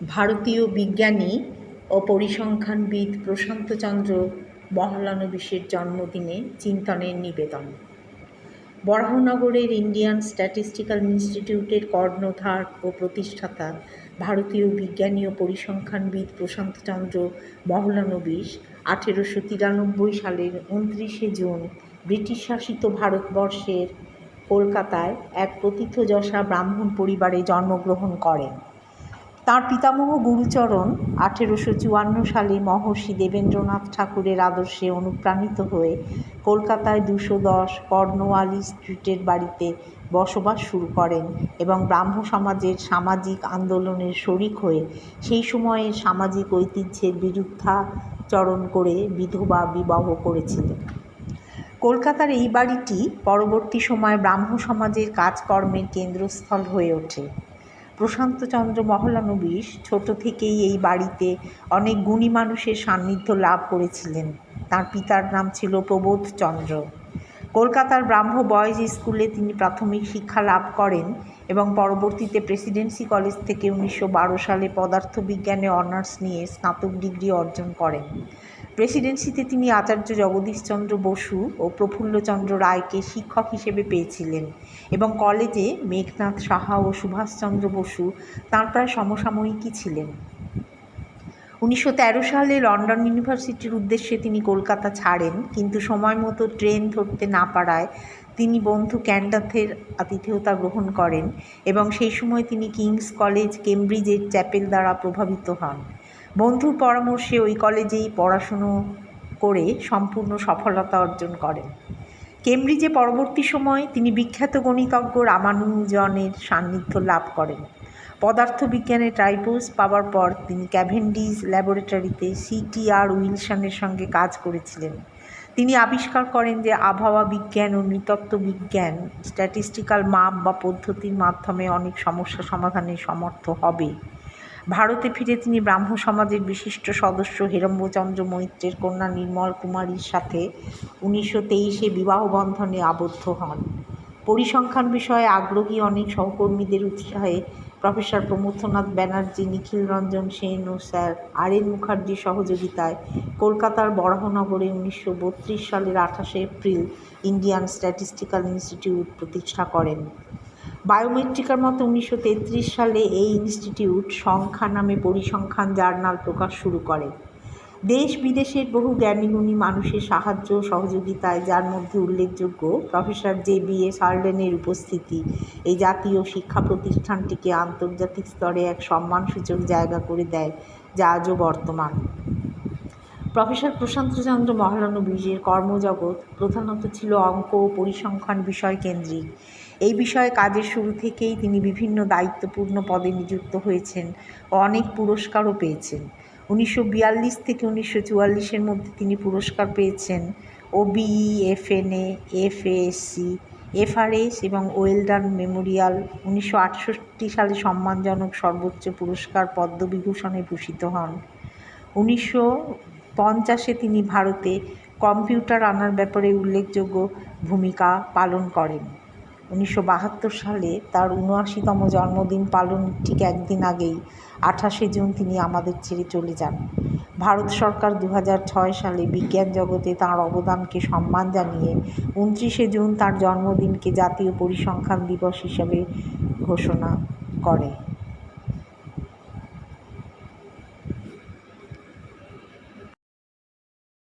ভারতীয় বিজ্ঞানী ও পরিসংখ্যানবিদ প্রশান্তচন্দ্র মহলানবিশের জন্মদিনে চিন্তনের নিবেদন। বরাহনগরের ইন্ডিয়ান স্ট্যাটিস্টিক্যাল ইনস্টিটিউটের কর্ণধার ও প্রতিষ্ঠাতা ভারতীয় বিজ্ঞানী ও পরিসংখ্যানবিদ প্রশান্তচন্দ্র মহলানবিশ আঠেরোশো তিরানব্বই সালের উনত্রিশে জুন ব্রিটিশ শাসিত ভারতবর্ষের কলকাতায় এক প্রথিতযশা ব্রাহ্মণ পরিবারে জন্মগ্রহণ করেন। তাঁর পিতামহ গুরুচরণ আঠেরোশো চুয়ান্ন সালে মহর্ষি দেবেন্দ্রনাথ ঠাকুরের আদর্শে অনুপ্রাণিত হয়ে কলকাতায় দুশো দশ কর্নওয়ালি স্ট্রিটের বাড়িতে বসবাস শুরু করেন এবং ব্রাহ্ম সমাজের সামাজিক আন্দোলনের শরিক হয়ে সেই সময়ের সামাজিক ঐতিহ্যের বিরুদ্ধাচরণ করে বিধবা বিবাহ করেছিলেন। কলকাতার এই বাড়িটি পরবর্তী সময়ে ব্রাহ্ম সমাজের কাজকর্মের কেন্দ্রস্থল হয়ে ওঠে। প্রশান্তচন্দ্র মহলানবিশ ছোট থেকেই এই বাড়িতে অনেক গুণী মানুষের সান্নিধ্য লাভ করেছিলেন। তার পিতার নাম ছিল প্রবোধচন্দ্র কলকাতার ব্রাহ্ম বয়েজ স্কুলে তিনি প্রাথমিক শিক্ষা লাভ করেন এবং পরবর্তীতে প্রেসিডেন্সি কলেজ থেকে উনিশশো বারো সালে পদার্থবিজ্ঞানে অনার্স নিয়ে স্নাতক ডিগ্রি অর্জন করেন। প্রেসিডেন্সিতে তিনি আচার্য জগদীশচন্দ্র বসু ও প্রফুল্লচন্দ্র রায়কে শিক্ষক হিসেবে পেয়েছিলেন এবং কলেজে মেঘনাথ সাহা ও সুভাষচন্দ্র বসু তাঁর প্রায় সমসাময়িকই ছিলেন। উনিশশো তেরো সালে লন্ডন ইউনিভার্সিটির উদ্দেশ্যে তিনি কলকাতা ছাড়েন, কিন্তু সময় মতো ট্রেন ধরতে না পারায় তিনি বন্ধু ক্যান্ডাথের আতিথেয়তা গ্রহণ করেন এবং সেই সময় তিনি কিংস কলেজ, কেমব্রিজের চ্যাপেল দ্বারা প্রভাবিত হন। বন্ধুর পরামর্শে ওই কলেজেই পড়াশুনো করে সম্পূর্ণ সফলতা অর্জন করেন। কেমব্রিজে পরবর্তী সময়ে তিনি বিখ্যাত গণিতজ্ঞ রামানুজনের সান্নিধ্য লাভ করেন। পদার্থবিজ্ঞানে ট্রাইপোস পাওয়ার পর তিনি ক্যাভেন্ডিজ ল্যাবরেটরিতে সিটিআর উইলসনের সঙ্গে কাজ করেছিলেন। তিনি আবিষ্কার করেন যে আবহাওয়া বিজ্ঞান ও নৃতত্ত্ব বিজ্ঞান স্ট্যাটিস্টিক্যাল মাপ বা পদ্ধতির মাধ্যমে অনেক সমস্যা সমাধানে সমর্থ হবে। ভারতে ফিরে তিনি ব্রাহ্ম সমাজের বিশিষ্ট সদস্য হেরম্বচন্দ্র মৈত্রের কন্যা নির্মল কুমারীর সাথে উনিশশো তেইশে বিবাহবন্ধনে আবদ্ধ হন। পরিসংখ্যান বিষয়ে আগ্রহী অনেক সহকর্মীদের উৎসাহে প্রফেসর প্রমথনাথ ব্যানার্জি, নিখিল রঞ্জন সেন ও স্যার আর এন মুখার্জির সহযোগিতায় কলকাতার বরাহনগরে উনিশশো বত্রিশ সালের আঠাশে এপ্রিল ইন্ডিয়ান স্ট্যাটিস্টিক্যাল ইনস্টিটিউট প্রতিষ্ঠা করেন। বায়োমেট্রিকার মতো উনিশশো তেত্রিশ সালে এই ইনস্টিটিউট সংখ্যা নামে পরিসংখ্যান জার্নাল প্রকাশ শুরু করে। দেশ বিদেশের বহু জ্ঞানীগুণী মানুষের সাহায্য সহযোগিতায়, যার মধ্যে উল্লেখযোগ্য প্রফেসর জে বি এস হার্ডেনের উপস্থিতি, এই জাতীয় শিক্ষা প্রতিষ্ঠানটিকে আন্তর্জাতিক স্তরে এক সম্মানসূচক জায়গা করে দেয়, যা আজও বর্তমান। প্রফেসর প্রশান্তচন্দ্র মহলানবিশের কর্মজগৎ প্রধানত ছিল অঙ্ক ও পরিসংখ্যান বিষয় কেন্দ্রিক। এই বিষয়ে কাজের শুরু থেকেই তিনি বিভিন্ন দায়িত্বপূর্ণ পদে নিযুক্ত হয়েছেন ও অনেক পুরস্কারও পেয়েছেন। উনিশশো বিয়াল্লিশ থেকে উনিশশো চুয়াল্লিশের মধ্যে তিনি পুরস্কার পেয়েছেন ওবিই এফএনএ এফএএসসি, এফআরএস এবং ওয়েলডান মেমোরিয়াল উনিশশো আটষট্টি সালে সম্মানজনক সর্বোচ্চ পুরস্কার পদ্মবিভূষণে ভূষিত হন। উনিশশো পঞ্চাশে তিনি ভারতে কম্পিউটার আনার ব্যাপারে উল্লেখযোগ্য ভূমিকা পালন করেন। উনিশশো বাহাত্তর সালে তার উনআশিতম জন্মদিন পালন ঠিক একদিন আগেই, আঠাশে জুন তিনি আমাদের ছেড়ে চলে যান। ভারত সরকার দু সালে বিজ্ঞান জগতে তাঁর অবদানকে সম্মান জানিয়ে উনত্রিশে জুন তার জন্মদিনকে জাতীয় পরিসংখ্যান দিবস হিসাবে ঘোষণা করে।